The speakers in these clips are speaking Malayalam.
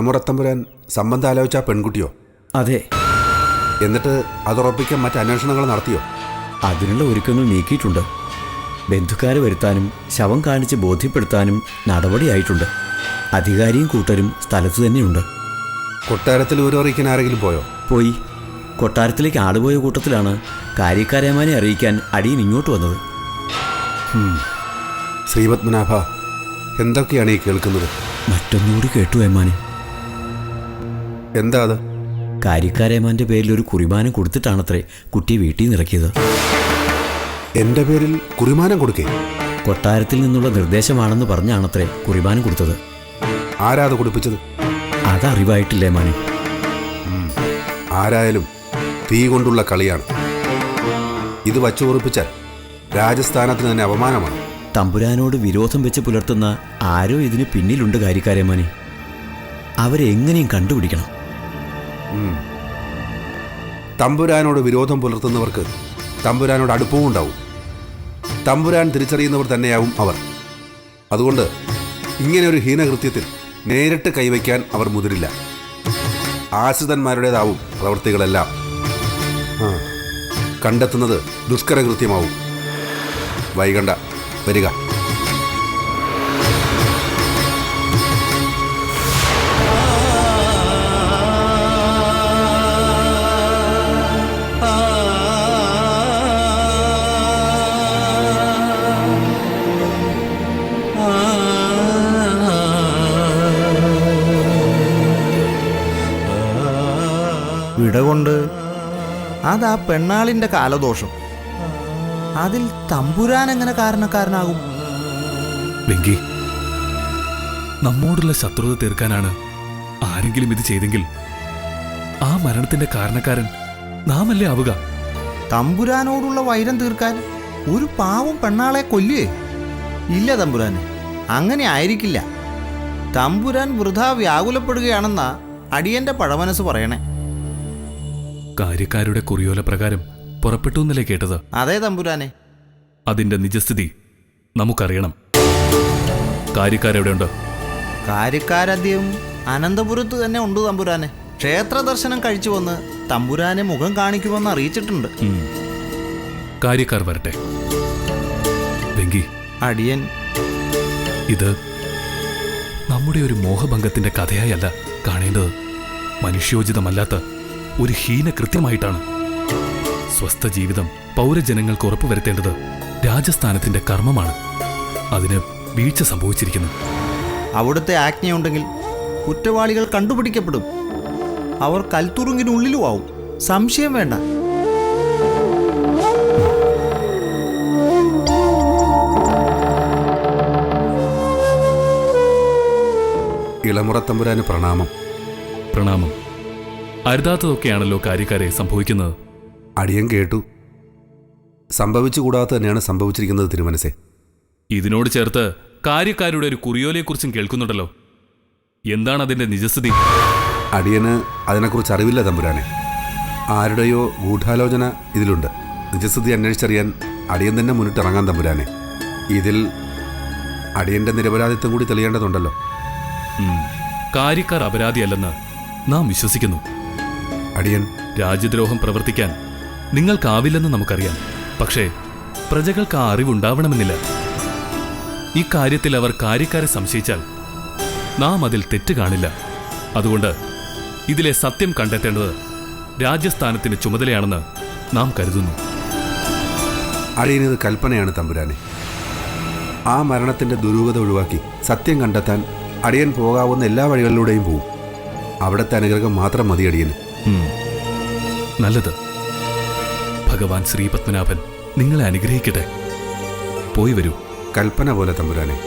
ഇളമുറത്തമ്പുരാൻ സംബന്ധം ആലോചിച്ച ആ പെൺകുട്ടിയോ? അതെ. എന്നിട്ട് അതുറപ്പിക്കാൻ മറ്റ് അന്വേഷണങ്ങൾ നടത്തിയോ? അതിനുള്ള ഒരുക്കങ്ങൾ നീക്കിയിട്ടുണ്ട്. ബന്ധുക്കാരെ വരുത്താനും ശവം കാണിച്ച് ബോധ്യപ്പെടുത്താനും നടപടിയായിട്ടുണ്ട്. അധികാരിയും കൂട്ടരും സ്ഥലത്ത് തന്നെയുണ്ട്. കൊട്ടാരത്തിൽ വിവരം അറിയിക്കാൻ ആരെങ്കിലും പോയോ? പോയി. കൊട്ടാരത്തിലേക്ക് ആളുപോയ കൂട്ടത്തിലാണ് കാര്യക്കാരേമാനെ അറിയിക്കാൻ അടിയൻ ഇങ്ങോട്ട് വന്നത്. ശ്രീപത്മനാഭ എന്തൊക്കെയാണ് ഈ കേൾക്കുന്നത്? മറ്റൊന്നുകൂടി കേട്ടു ഏമാനെ. എന്താ അത്? കാര്യക്കാരേമാന്റെ പേരിൽ ഒരു കുറിമാനം കൊടുത്തിട്ടാണത്രേ കുട്ടിയെ വീട്ടിൽ നിന്ന് ഇറക്കിയത്. എന്റെ പേരിൽ കുറിമാനം കൊടുക്കേ? കൊട്ടാരത്തിൽ നിന്നുള്ള നിർദ്ദേശമാണെന്ന് പറഞ്ഞാണത്രേ കുറിമാനം കൊടുത്തത്. ആരാ അത് കുടിപ്പിച്ചത്? അതറിവായിട്ടില്ലേ മാനു? ആരായാലും തീ കൊണ്ടുള്ള കളിയാണ്. ഇത് വച്ചു ഉറപ്പിച്ചാൽ രാജസ്ഥാനത്തിന് തന്നെ അപമാനമാണ്. തമ്പുരാനോട് വിരോധം വെച്ച് പുലർത്തുന്ന ആരോ ഇതിന് പിന്നിലുണ്ട് കാര്യക്കാരേമാനെ അവരെ അവരെങ്ങനെയും കണ്ടുപിടിക്കണം. തമ്പുരാനോട് വിരോധം പുലർത്തുന്നവർക്ക് തമ്പുരാനോട് അടുപ്പവും ഉണ്ടാവും. തമ്പുരാൻ തിരിച്ചറിയുന്നവർ തന്നെയാവും അവർ. അതുകൊണ്ട് ഇങ്ങനെ ഒരു ഹീനകൃത്യത്തിൽ നേരിട്ട് കൈവയ്ക്കാൻ അവർ മുതിരില്ല. ആശ്രിതന്മാരുടേതാവും പ്രവൃത്തികളെല്ലാം കണ്ടെത്തുന്നത് ദുഷ്കരകൃത്യമാവും. വൈകണ്ട വരിക. അതാ പെണ്ണാളിന്റെ കാലദോഷം. അതിൽ തമ്പുരാൻ എങ്ങനെ കാരണക്കാരനാകും? വെങ്കി നമ്മോടുള്ള ശത്രുത തീർക്കാനാണ് ആരെങ്കിലും ഇത് ചെയ്തെങ്കിൽ ആ മരണത്തിന്റെ കാരണക്കാരൻ നാമല്ലേ ആവുക? തമ്പുരാനോടുള്ള വൈരം തീർക്കാൻ ഒരു പാവം പെണ്ണാളെ കൊല്ലേ ഇല്ല തമ്പുരാന് അങ്ങനെ ആയിരിക്കില്ല. തമ്പുരാൻ വൃഥാ വ്യാകുലപ്പെടുകയാണെന്നാ അടിയന്റെ പഴമനസ് പറയണേ. കാര്യക്കാരുടെ കുറിയോല പ്രകാരം പുറപ്പെട്ടു എന്നല്ലേ കേട്ടത്? അതെ തമ്പുരാനെ. അതിന്റെ നിജസ്ഥിതി നമുക്കറിയണം. കാര്യക്കാരെവിടെയുണ്ട്? കാര്യക്കാരദ്യം അനന്തപുരത്ത് തന്നെ ഉണ്ട് തമ്പുരാനെ. ക്ഷേത്ര ദർശനം കഴിച്ചു വന്ന് തമ്പുരാനെ മുഖം കാണിക്കുമെന്ന് അറിയിച്ചിട്ടുണ്ട്. കാര്യക്കാർ വരട്ടെ. വെങ്കി. അടിയൻ. ഇത് നമ്മുടെ ഒരു മോഹഭംഗത്തിന്റെ കഥയായല്ല കാണേണ്ടത്. മനുഷ്യോചിതമല്ലാത്ത ഒരു ഹീന കൃത്യമായിട്ടാണ് സ്വസ്ഥ ജീവിതം പൗരജനങ്ങൾക്ക് ഉറപ്പുവരുത്തേണ്ടത് രാജസ്ഥാനത്തിന്റെ കർമ്മമാണ്. അതിന് വീഴ്ച സംഭവിച്ചിരിക്കുന്നു. അവിടുത്തെ ആജ്ഞയുണ്ടെങ്കിൽ കുറ്റവാളികൾ കണ്ടുപിടിക്കപ്പെടും. അവർ കൽത്തുറുങ്കിനുള്ളിലും ആവും സംശയം വേണ്ട. ഇളമുറത്തമ്പുരാന് പ്രണാമം. പ്രണാമം. അരുതാത്തതൊക്കെയാണല്ലോ കാര്യക്കാരെ സംഭവിക്കുന്നത്. അടിയൻ കേട്ടു. സംഭവിച്ചുകൂടാത്ത തന്നെയാണ് സംഭവിച്ചിരിക്കുന്നത് തിരുമനസേ. ഇതിനോട് ചേർത്ത് കാര്യക്കാരുടെ ഒരു കുറിയോലയെക്കുറിച്ചും കേൾക്കുന്നുണ്ടല്ലോ. എന്താണ് അതിന്റെ നിജസ്ഥിതി? അടിയന് അതിനെക്കുറിച്ച് അറിവില്ല തമ്പുരാനെ. ആരുടെയോ ഗൂഢാലോചന ഇതിലുണ്ട്. നിജസ്ഥിതി അന്വേഷിച്ചറിയാൻ അടിയൻ തന്നെ മുന്നിട്ടിറങ്ങാൻ തമ്പുരാനെ. ഇതിൽ അടിയന്റെ നിരപരാധിത്വം കൂടി തെളിയേണ്ടതുണ്ടല്ലോ. കാര്യക്കാർ അപരാധിയല്ലെന്ന് നാം വിശ്വസിക്കുന്നു. അടിയൻ രാജ്യദ്രോഹം പ്രവർത്തിക്കാൻ നിങ്ങൾക്കാവില്ലെന്ന് നമുക്കറിയാം. പക്ഷേ പ്രജകൾക്ക് ആ അറിവുണ്ടാവണമെന്നില്ല. ഇക്കാര്യത്തിൽ അവർ കാര്യക്കാരെ സംശയിച്ചാൽ നാം അതിൽ തെറ്റ് കാണില്ല. അതുകൊണ്ട് ഇതിലെ സത്യം കണ്ടെത്തേണ്ടത് രാജ്യസ്ഥാനത്തിന് ചുമതലയാണെന്ന് നാം കരുതുന്നു. അടിയനത് കൽപ്പനയാണ് തമ്പുരാനെ. ആ മരണത്തിന്റെ ദുരൂഹത ഒഴിവാക്കി സത്യം കണ്ടെത്താൻ അടിയൻ പോകാവുന്ന എല്ലാ വഴികളിലൂടെയും പോകും അവിടുത്തെ അനുഗ്രഹം മാത്രം മതി അടിയന്. നല്ലത്. ഭഗവാൻ ശ്രീപത്മനാഭൻ നിങ്ങളെ അനുഗ്രഹിക്കട്ടെ. പോയി വരൂ. കൽപ്പന പോലെ തമ്പുരാനെ.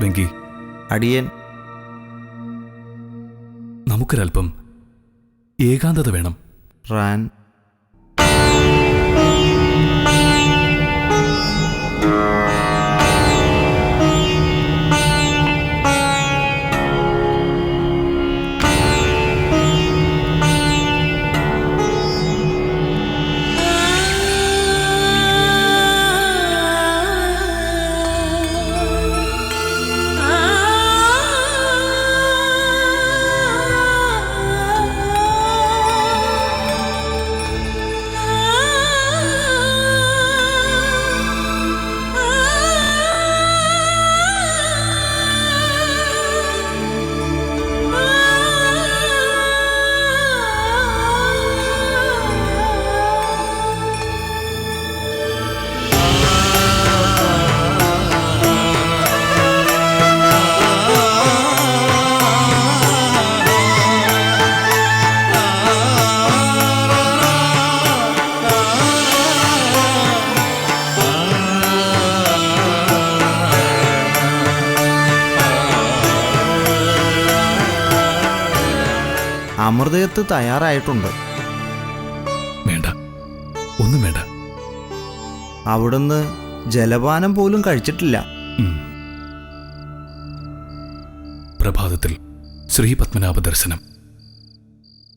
വെങ്കി. അടിയൻ. നമുക്കൊരൽപ്പം ഏകാന്തത വേണം. റാൻ. അമൃതയത്ത് തയ്യാറായിട്ടുണ്ട്. വേണ്ട. ഒന്നും വേണ്ട. അവിടുന്ന് ജലപാനം പോലും കഴിച്ചിട്ടില്ല. പ്രഭാതത്തിൽ ശ്രീ പത്മനാഭ ദർശനം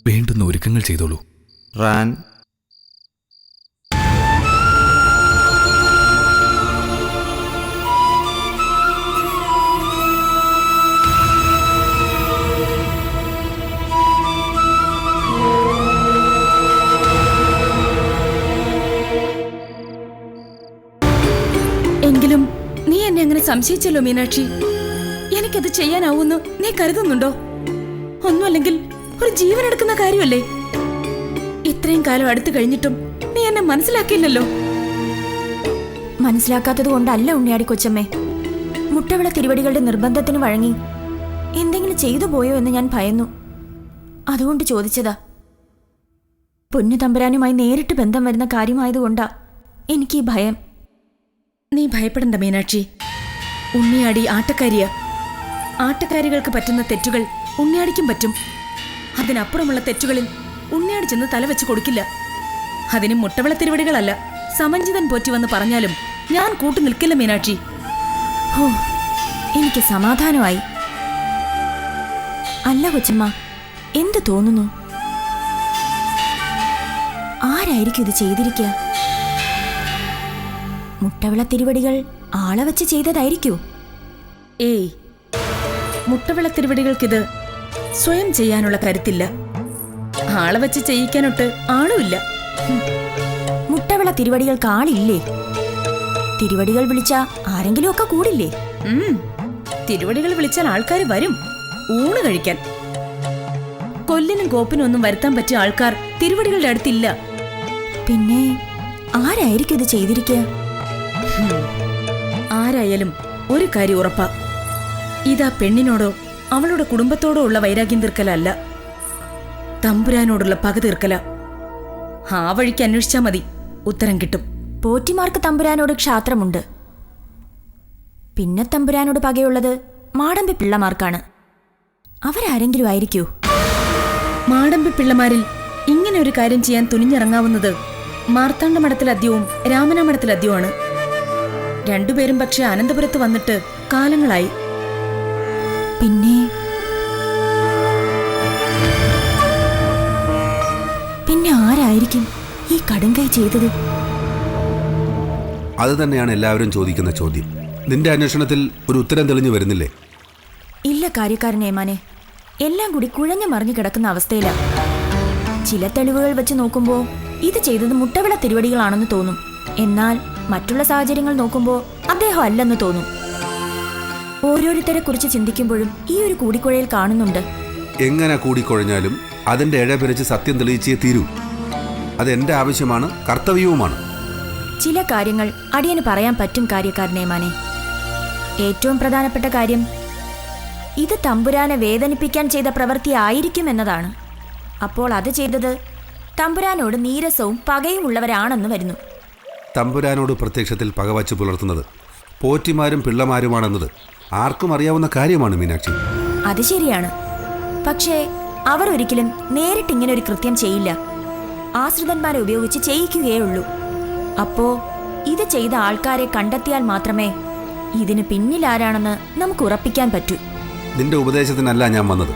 വേണ്ടുന്ന ഒരുക്കങ്ങൾ ചെയ്തോളൂ. റാൻ സംശയിച്ചല്ലോ മീനാക്ഷി. എനിക്കത് ചെയ്യാനാവൂന്ന് നീ കരുതുന്നുണ്ടോ? ഒന്നുമല്ലെങ്കിൽ ഒരു ജീവൻ എടുക്കുന്ന കാര്യമല്ലേ? ഇത്രയും കാലം അടുത്തു കഴിഞ്ഞിട്ടും നീ എന്നെ മനസ്സിലാക്കിയില്ലല്ലോ. മനസ്സിലാക്കാത്തത് കൊണ്ടല്ല ഉണ്ണിയാടി കൊച്ചമ്മേ. മുട്ടവിള തിരുവടികളുടെ നിർബന്ധത്തിന് വഴങ്ങി എന്തെങ്കിലും ചെയ്തു പോയോ എന്ന് ഞാൻ ഭയന്നു. അതുകൊണ്ട് ചോദിച്ചതാ. പൊന്നു തമ്പുരാനുമായി നേരിട്ട് ബന്ധം വരുന്ന കാര്യമായതുകൊണ്ടാ എനിക്ക് ഈ ഭയം. നീ ഭയപ്പെടണ്ട മീനാക്ഷി. ഉണ്ണിയാടി ആട്ടക്കാരിയ. ആട്ടക്കാരികൾക്ക് പറ്റുന്ന തെറ്റുകൾ ഉണ്ണിയാടിക്കും പറ്റും. അതിനപ്പുറമുള്ള തെറ്റുകളിൽ ഉണ്ണിയാടി ചെന്ന് തലവെച്ച് കൊടുക്കില്ല. അതിന് മുട്ടവിള തിരുവടികളല്ല. സമഞ്ജിതൻ പോറ്റി വന്ന് പറഞ്ഞാലും ഞാൻ കൂട്ടു നിൽക്കില്ല മീനാക്ഷി. ഓ എനിക്ക് സമാധാനമായി. അല്ല കൊച്ചമ്മ എന്ത് തോന്നുന്നു? ആരായിരിക്കും ഇത് ചെയ്തിരിക്കുക? മുട്ടവിള തിരുവടികൾ ആളെ വെച്ച് ചെയ്തതായിരിക്കോ. ഏയ് മുട്ടവിള തിരുവടികൾക്കിത് സ്വയം ചെയ്യാനുള്ള കരുത്തില്ല ആളെ വെച്ച് ചെയ്യിക്കാനൊട്ട് ആളുമില്ല. മുട്ടവിള തിരുവടികൾക്ക് ആളില്ലേ? തിരുവടികൾ വിളിച്ച ആരെങ്കിലും ഒക്കെ കൂടില്ലേ തിരുവടികൾ വിളിച്ചാൽ ആൾക്കാർ വരും ഊണ് കഴിക്കാൻ. കൊല്ലിനും കോപ്പിനും ഒന്നും വരുത്താൻ പറ്റിയ ആൾക്കാർ തിരുവടികളുടെ അടുത്തില്ല. പിന്നെ ആരായിരിക്കും ഇത് ചെയ്തിരിക്കുക? ആരായാലും ഒരു കാര്യം ഉറപ്പാ. ഇതാ പെണ്ണിനോടോ അവളുടെ കുടുംബത്തോടോ ഉള്ള വൈരാഗ്യം തീർക്കലല്ല തമ്പുരാനോടുള്ള പക തീർക്കല. ആ വഴിക്ക് അന്വേഷിച്ചാ മതി. ഉത്തരം കിട്ടും. പോറ്റിമാർക്ക് തമ്പുരാനോട് ക്ഷാത്രമുണ്ട്. പിന്നെ തമ്പുരാനോട് പകയുള്ളത് മാടമ്പി പിള്ളമാർക്കാണ്. അവരാരെങ്കിലും ആയിരിക്കൂ. മാടമ്പി പിള്ളമാരിൽ ഇങ്ങനെ ഒരു കാര്യം ചെയ്യാൻ തുനിഞ്ഞിറങ്ങാവുന്നത് മാർത്താണ്ഡ മഠത്തിലദ്യവും രാമന മഠത്തിലദ്യവുമാണ് രണ്ടുപേരും പക്ഷെ അനന്തപുരത്ത് വന്നിട്ട് കാലങ്ങളായി. പിന്നെ? പിന്നെ ആരായിരിക്കും ഈ കടുങ്കൈ ചെയ്തത്? അത് തന്നെയാണ് എല്ലാവരും ചോദിക്കുന്ന ചോദ്യം. നിന്റെ അന്വേഷണത്തിൽ ഒരു ഉത്തരം തെളിഞ്ഞു വരുന്നില്ലേ? ഇല്ല കാര്യക്കാരനെ മാനെ. എല്ലാം കൂടി കുഴഞ്ഞു മറിഞ്ഞു കിടക്കുന്ന അവസ്ഥയിലാണ് ചില തെളിവുകൾ വെച്ച് നോക്കുമ്പോൾ ഇത് ചെയ്തത് മുട്ടവിള തിരുവടികളാണെന്ന് തോന്നും. എന്നാൽ മറ്റുള്ള സാഹചര്യങ്ങൾ നോക്കുമ്പോൾ അദ്ദേഹം അല്ലെന്ന് തോന്നും. ഓരോരുത്തരെ കുറിച്ച് ചിന്തിക്കുമ്പോഴും ഈ ഒരു കൂടിക്കുഴയിൽ കാണുന്നുണ്ട്. എങ്ങനെ കൂടിക്കുഴഞ്ഞാലും അതിന്റെ ഇഴ പിരിച്ച് സത്യം തെളിയിച്ചേ തീരൂ. അത് എന്റെ ആവശ്യമാണ് കർത്തവ്യവുമാണ്. ചില കാര്യങ്ങൾ അടിയന് പറയാൻ പറ്റും കാര്യക്കാരനെ മാനെ. ഏറ്റവും പ്രധാനപ്പെട്ട കാര്യം ഇത് തമ്പുരാനെ വേദനിപ്പിക്കാൻ ചെയ്ത പ്രവൃത്തി ആയിരിക്കും എന്നതാണ്. അപ്പോൾ അത് ചെയ്തത് തമ്പുരാനോട് നീരസവും പകയും ഉള്ളവരാണെന്ന് വരുന്നു. തമ്പുരാനോട് പ്രത്യക്ഷത്തിൽ പകവച്ച് പുലർത്തുന്നത്. പോറ്റിമാരും പിള്ളമാരുമാണെന്നത് ആർക്കും അറിയാവുന്ന കാര്യമാണ് മീനാക്ഷി. അത് ശരിയാണ്. പക്ഷേ അവർ ഒരിക്കലും നേരിട്ട് ഇങ്ങനെ ഒരു കൃത്യം ചെയ്യില്ല. ആശ്രിതന്മാരെ ഉപയോഗിച്ച് ചെയ്യിക്കുകയേ ഉള്ളൂ. അപ്പോ ഇത് ചെയ്ത ആൾക്കാരെ കണ്ടെത്തിയാൽ മാത്രമേ ഇതിന് പിന്നിലാരാണെന്ന് നമുക്ക് ഉറപ്പിക്കാൻ പറ്റൂ. നിന്റെ ഉപദേശത്തിനല്ല ഞാൻ വന്നത്.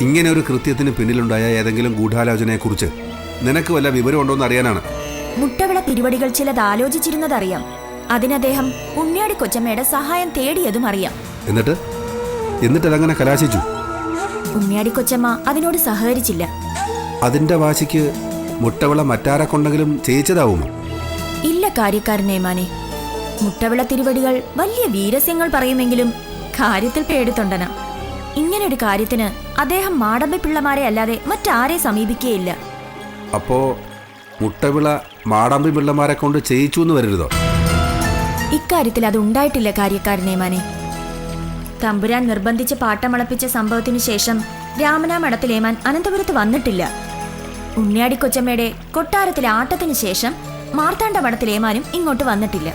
ഇങ്ങനെ ഒരു കൃത്യത്തിന് പിന്നിലുണ്ടായ ഏതെങ്കിലും ഗൂഢാലോചനയെക്കുറിച്ച് നിനക്ക് വല്ല വിവരമുണ്ടോന്ന് അറിയാനാണ്. മുട്ടവിള തിരുവടികൾ ചിലത് ആലോചിച്ചിരുന്നതറിയാം. അതിനദ്ദേഹം ഉണ്ണിയാടി കൊച്ചമ്മയുടെ സഹായം തേടിയതും അറിയാം. എന്നിട്ട്? എന്നിട്ട് അതങ്ങനെ കലാശിച്ചു? ഉണ്ണിയാടി കൊച്ചമ്മ അതിനോട് സഹകരിച്ചില്ല. അതിന്റെ വാശിക്ക് മുട്ടവിള മറ്റാരെ കൊണ്ടെങ്കിലും ചെയ്യിച്ചതാവുമോ ഇല്ല കാര്യക്കാരനേമാനെ മുട്ടവിള തിരുവടികൾ വലിയ വീരസ്യങ്ങൾ പറയുമെങ്കിലും കാര്യത്തിൽ പേടിത്തൊണ്ടന. ഇങ്ങനൊരു കാര്യത്തിന് അദ്ദേഹം മാടമ്പി പിള്ളമാരെ അല്ലാതെ മറ്റാരെ സമീപിക്കുകയില്ല അപ്പോ മുട്ടവിള മാടാമ്പി പിള്ളമാരെ കൊണ്ട് ചെയ്യിച്ചു എന്ന് വരരുതോ? ഇക്കാര്യത്തിൽ അത് ഉണ്ടായിട്ടില്ല കാര്യക്കാരനേമാനെ തമ്പുരാൻ നിർബന്ധിച്ച് പാട്ടമളപ്പിച്ച സംഭവത്തിന് ശേഷം രാമനാ മഠത്തിലേമാൻ അനന്തപുരത്ത് വന്നിട്ടില്ല. ഉണ്ണിയാടി കൊച്ചമ്മയുടെ കൊട്ടാരത്തിലെ ആട്ടത്തിനു ശേഷം മാർത്താണ്ഡ മഠത്തിലേമാനും ഇങ്ങോട്ട് വന്നിട്ടില്ല.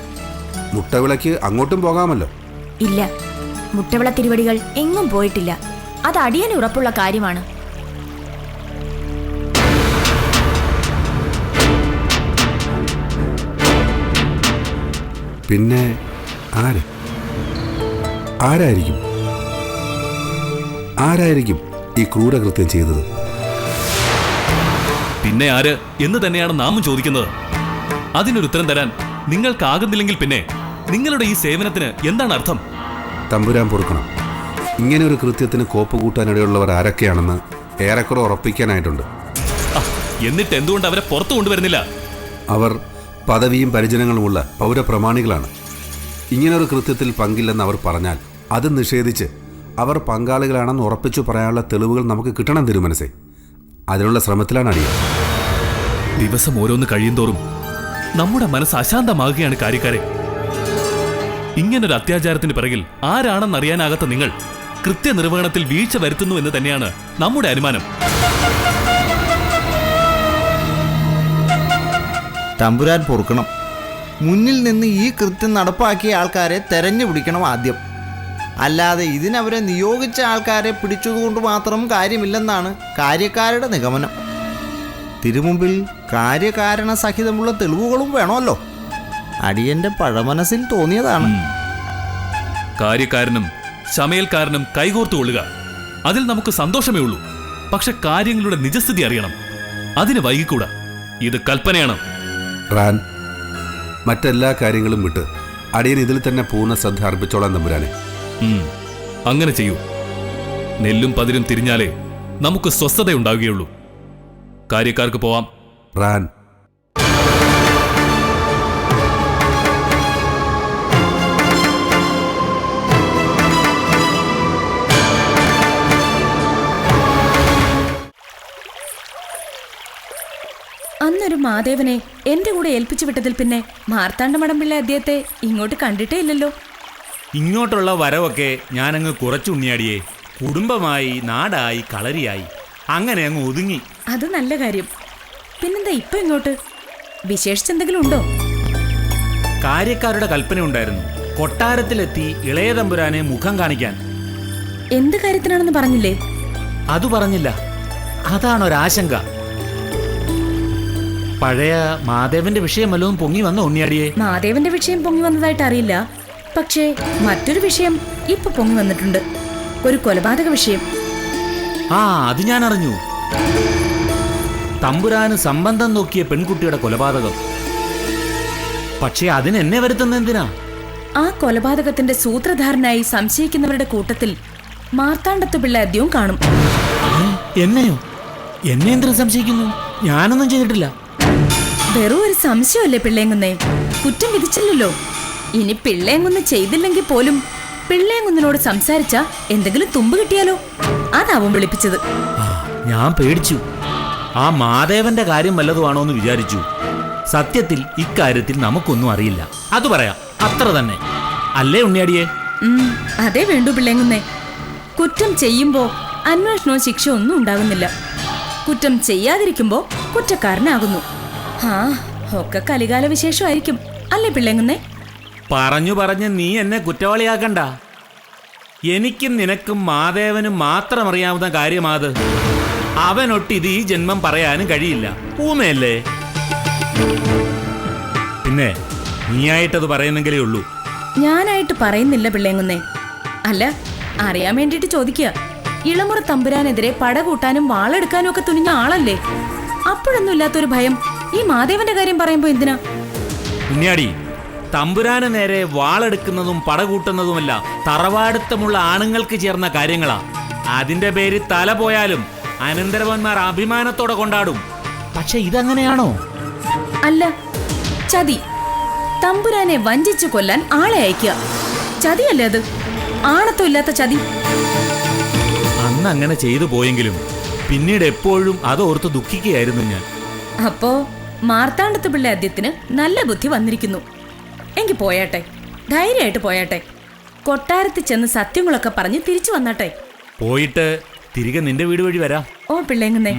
മുട്ടവിളക്ക് അങ്ങോട്ടും പോകാമല്ലോ? ഇല്ല. മുട്ടവിള തിരുവടികൾ എങ്ങും പോയിട്ടില്ല. അത് അടിയന് ഉറപ്പുള്ള കാര്യമാണ്. പിന്നെ ആര്? ആരായിരിക്കും? ആരായിരിക്കും ഈ ക്രൂരകൃത്യം ചെയ്തത്? പിന്നെ ആര്? എന്ന് തന്നെയാണ് നാമും ചോദിക്കുന്നത്. അതിനൊരു ഉത്തരം തരാൻ നിങ്ങൾക്കാകുന്നില്ലെങ്കിൽ പിന്നെ നിങ്ങളുടെ ഈ സേവനത്തിന് എന്താണ് അർത്ഥം? തമ്പുരാൻ പൊറുക്കണം. ഇങ്ങനെ ഒരു കൃത്യത്തിന് കോപ്പ് കൂട്ടാനിടയുള്ളവർ ആരൊക്കെയാണെന്ന് ഏറെക്കുറെ ഉറപ്പിക്കാനായിട്ടുണ്ട്. എന്നിട്ട് എന്തുകൊണ്ട് അവരെ പുറത്തു കൊണ്ടുവരുന്നില്ല? അവർ പദവിയും പരിചയങ്ങളുമുള്ള പൗരപ്രമാണികളാണ്. ഇങ്ങനൊരു കൃത്യത്തിൽ പങ്കില്ലെന്ന് അവർ പറഞ്ഞാൽ അത് നിഷേധിച്ച് അവർ പങ്കാളികളാണെന്ന് ഉറപ്പിച്ചു പറയാനുള്ള തെളിവുകൾ നമുക്ക് കിട്ടണം തിരുമനസേ. അതിനുള്ള ശ്രമത്തിലാണ് അടിയ ദിവസം ഓരോന്ന് കഴിയുന്തോറും നമ്മുടെ മനസ്സ് അശാന്തമാകുകയാണ് കാര്യക്കാരെ. ഇങ്ങനൊരു അത്യാചാരത്തിന് പിറകിൽ ആരാണെന്നറിയാനാകാത്ത നിങ്ങൾ കൃത്യനിർവഹണത്തിൽ വീഴ്ച വരുത്തുന്നു എന്ന് തന്നെയാണ് നമ്മുടെ അനുമാനം. തമ്പുരാൻ പൊറുക്കണം. മുന്നിൽ നിന്ന് ഈ കൃത്യം നടപ്പാക്കിയ ആൾക്കാരെ തെരഞ്ഞു പിടിക്കണം ആദ്യം. അല്ലാതെ ഇതിനവരെ നിയോഗിച്ച ആൾക്കാരെ പിടിച്ചതുകൊണ്ട് മാത്രം കാര്യമില്ലെന്നാണ് കാര്യക്കാരുടെ നിഗമനം. തിരുമുമ്പിൽ കാര്യകാരണ സഹിതമുള്ള തെളിവുകളും വേണമല്ലോ. അടിയന്റെ പഴമനസിൽ തോന്നിയതാണ്. കാര്യക്കാരനും ശമയൽക്കാരനും കൈകോർത്തുകൊള്ളുക അതിൽ നമുക്ക് സന്തോഷമേ ഉള്ളൂ. പക്ഷെ കാര്യങ്ങളുടെ നിജസ്ഥിതി അറിയണം. അതിന് വൈകിക്കൂടാ. ഇത് കൽപ്പനയാണ്. റാൻ മറ്റെല്ലാ കാര്യങ്ങളും വിട്ട് അടിയൻ ഇതിൽ തന്നെ പൂർണ ശ്രദ്ധ അർപ്പിച്ചോളാം തമ്പുരാനെ. അങ്ങനെ ചെയ്യൂ. നെല്ലും പതിരും തിരിഞ്ഞാലേ നമുക്ക് സ്വസ്ഥതയുണ്ടാവുകയുള്ളൂ. കാര്യക്കാർക്ക് പോവാം. റാൻ മാദേവനെ എന്റെ കൂടെ ഏൽപ്പിച്ചു വിട്ടതിൽ പിന്നെ മാർത്താണ്ഡ മടമ്പിള്ള അദ്ദേഹത്തെ ഇങ്ങോട്ട് കണ്ടിട്ടേ ഇല്ലല്ലോ ഇങ്ങോട്ടുള്ള വരവൊക്കെ ഞാനങ്ങ് കുറച്ചുണ്ണിയാടിയേ. കുടുംബമായി നാടായി കളരിയായി. അങ്ങനെ അങ്ങ് ഒതുങ്ങി. അത് നല്ല കാര്യം. പിന്നെന്താ ഇപ്പൊ ഇങ്ങോട്ട്? വിശേഷിച്ചെന്തെങ്കിലും ഉണ്ടോ? കാര്യക്കാരുടെ കൽപ്പന ഉണ്ടായിരുന്നു. കൊട്ടാരത്തിലെത്തി ഇളയ തമ്പുരാനെ മുഖം കാണിക്കാൻ. എന്ത് കാര്യത്തിനാണെന്ന് പറഞ്ഞില്ലേ? അത് പറഞ്ഞില്ല. അതാണൊരാശങ്ക. പഴയ മാധവന്റെ വിഷയം വല്ലതും പൊങ്ങി വന്ന ഉണ്ണിയാടിയെ? മാദേവന്റെ വിഷയം പൊങ്ങി വന്നതായിട്ട് അറിയില്ല. പക്ഷേ മറ്റൊരു വിഷയം ഇപ്പൊ പൊങ്ങി വന്നിട്ടുണ്ട്. ഒരു കൊലപാതക വിഷയം. ആ അത് ഞാൻ അറിഞ്ഞു തമ്പുരാന് സംബന്ധം നോക്കിയ പെൺകുട്ടിയുടെ കൊലപാതകം. പക്ഷേ അതിന് എന്നെ വരുത്തുന്ന എന്തിനാ? ആ കൊലപാതകത്തിന്റെ സൂത്രധാരനായി സംശയിക്കുന്നവരുടെ കൂട്ടത്തിൽ മാർത്താണ്ഡത്ത് പിള്ള അദ്യവും കാണും. ഏ, എന്നെയോ? എന്നെ എന്തിനു സംശയിക്കുന്നു? ഞാനൊന്നും ചെയ്തിട്ടില്ല. വെറും ഒരു സംശയമല്ലേ പിള്ളേങ്കുന്നേ? കുറ്റം വിധിച്ചില്ലല്ലോ. ഇനി പിള്ളേങ്കുന്ന് ചെയ്തില്ലെങ്കിൽ പോലും പിള്ളേങ്കുന്നിനോട് സംസാരിച്ച എന്തെങ്കിലും തുമ്പ് കിട്ടിയാലോ? അതാവും വിളിപ്പിച്ചത്. ഞാൻ പേടിച്ചു. ആ മാധേവന്റെ കാര്യം വല്ലതുമാണോ എന്ന് വിചാരിച്ചു. സത്യത്തിൽ ഇക്കാര്യത്തിൽ നമുക്കൊന്നും അറിയില്ല. അത് പറയാം. അത്ര തന്നെ. അല്ലേ ഉണ്ണിയാടിയെ? അതേ വേണ്ടു പിള്ളേങ്കുന്നേ. കുറ്റം ചെയ്യുമ്പോ അന്വേഷണവും ശിക്ഷ ഒന്നും ഉണ്ടാകുന്നില്ല. കുറ്റം ചെയ്യാതിരിക്കുമ്പോ കുറ്റക്കാരനാകുന്നു. ആ ഒക്കെ കലികാല വിശേഷമായിരിക്കും. അല്ലേ പിള്ളേങ്ങുന്നേ? പറഞ്ഞു പറഞ്ഞ് നീ എന്നെ കുറ്റവാളിയാക്കണ്ട. എനിക്കും നിനക്കും മാദേവനും മാത്രം അറിയാവുന്ന കാര്യമാത്. അവനൊട്ട് ഇത് ഈ ജന്മം പറയാനും കഴിയില്ല. ഊമയല്ലേ? പിന്നെ നീയായിട്ടത് പറയുന്നെങ്കിലേ ഉള്ളൂ. ഞാനായിട്ട് പറയുന്നില്ല പിള്ളേങ്ങുന്നേ. അല്ല അറിയാൻ വേണ്ടിയിട്ട് ചോദിക്കുക. ഇളമുറ തമ്പുരാനെതിരെ പടകൂട്ടാനും വാളെടുക്കാനും ഒക്കെ തുനിഞ്ഞ ആളല്ലേ? അപ്പോഴൊന്നും ഇല്ലാത്തൊരു ഭയം. ഈ മാധേവന്റെ കാര്യം പറയുമ്പോ എന്തിനാ? ഉണ്ണിയാടി തമ്പുരാന് നേരെ വാളെടുക്കുന്നതും പടകൂട്ടുന്നതുമല്ല തറവാടുത്തമുള്ള ആണുങ്ങൾക്ക് ചേർന്ന കാര്യങ്ങളാ. അതിന്റെ പേര് തല പോയാലും അനന്തരവന്മാർ അഭിമാനത്തോടെ കൊണ്ടാടും. പക്ഷെ ഇതങ്ങനെയാണോ? അല്ല ചതി. തമ്പുരാനെ വഞ്ചിച്ചു കൊല്ലാൻ ആളെ അയക്കുക. ചതിയല്ലേ അത്? ആണത്തും ഇല്ലാത്ത ചതി. അന്ന് അങ്ങനെ ചെയ്തു പോയെങ്കിലും പിന്നീട് എപ്പോഴും അതോർത്ത് ദുഃഖിക്കുകയായിരുന്നു ഞാൻ അപ്പോ മാർത്താണ്ഡത്ത് പിള്ള അദ്ദേഹത്തിന് നല്ല ബുദ്ധി വന്നിരിക്കുന്നു. എങ്കി പോയാട്ടെ ധൈര്യമായിട്ട് പോയാട്ടെ. കൊട്ടാരത്തിൽ ചെന്ന് സത്യങ്ങളൊക്കെ പറഞ്ഞ് തിരിച്ചു വന്നാട്ടെ. പോയിട്ട് തിരികെ നിന്റെ വീട് വഴി വരാം. ഓ പിള്ളേങ്ങുന്നേ.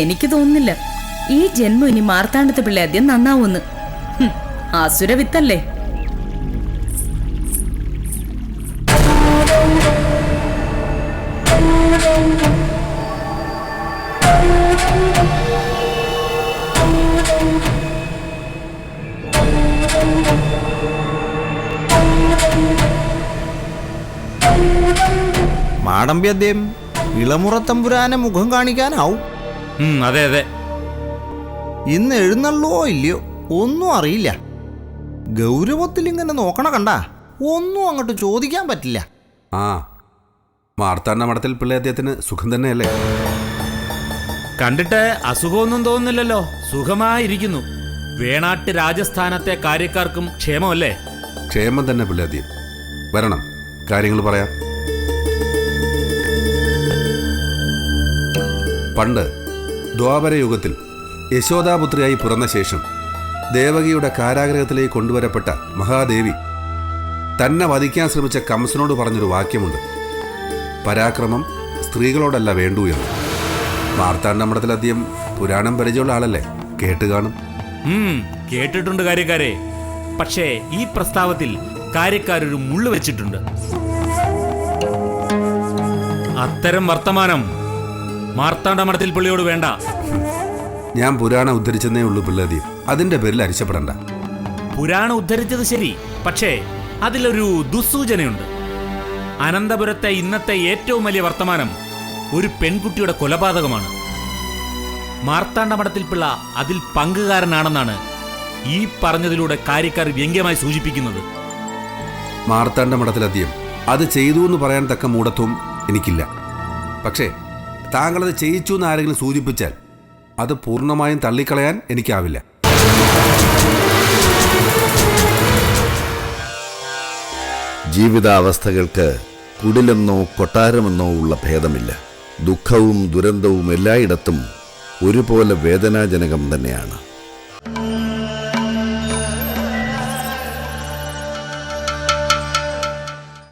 എനിക്ക് തോന്നുന്നില്ല. ഈ ജന്മം ഇനി മാർത്താണ്ഡത്ത് പിള്ളേ ആദ്യം നന്നാവൂന്ന് ഹും, മാടമ്പി അദ്ദേഹം ഇളമുറ തമ്പുരാനെ മുഖം കാണിക്കാനാവും. അതെ അതെ. ഇന്ന് എഴുന്നള്ളോ ഇല്ലയോ? ഒന്നും അറിയില്ല. ഗൗരവത്തിൽ ഇങ്ങനെ നോക്കണ കണ്ട ഒന്നും അങ്ങോട്ട് ചോദിക്കാൻ പറ്റില്ല. ആ മാർത്താണ്ഡ മഠത്തിൽ പിള്ളേ അദ്ദേഹത്തിന് സുഖം തന്നെയല്ലേ? കണ്ടിട്ട് അസുഖമൊന്നും തോന്നുന്നില്ലല്ലോ. സുഖമായിരിക്കുന്നു. വേണാട്ട് രാജസ്ഥാനത്തെ കാര്യക്കാർക്കും ക്ഷേമമല്ലേ? ക്ഷേമം തന്നെ പിള്ളേ അദ്ദേഹം വരണം കാര്യങ്ങൾ പറയാം. പണ്ട് ദ്വാപരയുഗത്തിൽ യശോദാപുത്രിയായി പിറന്ന ശേഷം ദേവകിയുടെ കാരാഗ്രഹത്തിലേക്ക് കൊണ്ടുവരപ്പെട്ട മഹാദേവി തന്നെ വധിക്കാൻ ശ്രമിച്ച കംസനോട് പറഞ്ഞൊരു വാക്യമുണ്ട്. പരാക്രമം സ്ത്രീകളോടല്ല വേണ്ടു എന്ന്. മാർത്താണ്ഡമഠത്തിലധികം പുരാണം പരിചയമുള്ള ആളല്ലേ? കേട്ട് കാണും. കേട്ടിട്ടുണ്ട് കാര്യക്കാരെ. പക്ഷേ ഈ പ്രസ്താവത്തിൽ കാര്യക്കാരൊരു മുള്ളു വെച്ചിട്ടുണ്ട്. അത്തരം വർത്തമാനം മാർത്താണ്ഡ മഠത്തിൽ പുള്ളിയോട് വേണ്ട. ഞാൻ പുരാണം ഉദ്ധരിച്ചെന്നേ ഉള്ളൂ പിള്ളേതി അതിന്റെ പേരിൽ അരിശപ്പെടണ്ട. പുരാണ ഉദ്ധരിച്ചത് ശരി പക്ഷേ അതിലൊരു ദുസ്സൂചനയുണ്ട്. അനന്തപുരത്തെ ഇന്നത്തെ ഏറ്റവും വലിയ വർത്തമാനം ഒരു പെൺകുട്ടിയുടെ കൊലപാതകമാണ്. മാർത്താണ്ഡ മഠത്തിൽ പിള്ള അതിൽ പങ്കുകാരനാണെന്നാണ് ഈ പറഞ്ഞതിലൂടെ കാര്യക്കാർ വ്യംഗ്യമായി സൂചിപ്പിക്കുന്നത്. മാർത്താണ്ഡ മഠത്തിലധികം അത് ചെയ്തു എന്ന് പറയാൻ തക്ക മൂഢത്വം എനിക്കില്ല. പക്ഷേ താങ്കളത് ചെയ്യിച്ചു എന്ന് ആരെങ്കിലും സൂചിപ്പിച്ചാൽ അത് പൂർണമായും തള്ളിക്കളയാൻ എനിക്കാവില്ല. ജീവിതാവസ്ഥകൾക്ക് കുടിലെന്നോ കൊട്ടാരമെന്നോ ഉള്ള ഭേദമില്ല. ദുഃഖവും ദുരന്തവും എല്ലായിടത്തും ഒരുപോലെ വേദനാജനകം തന്നെയാണ്.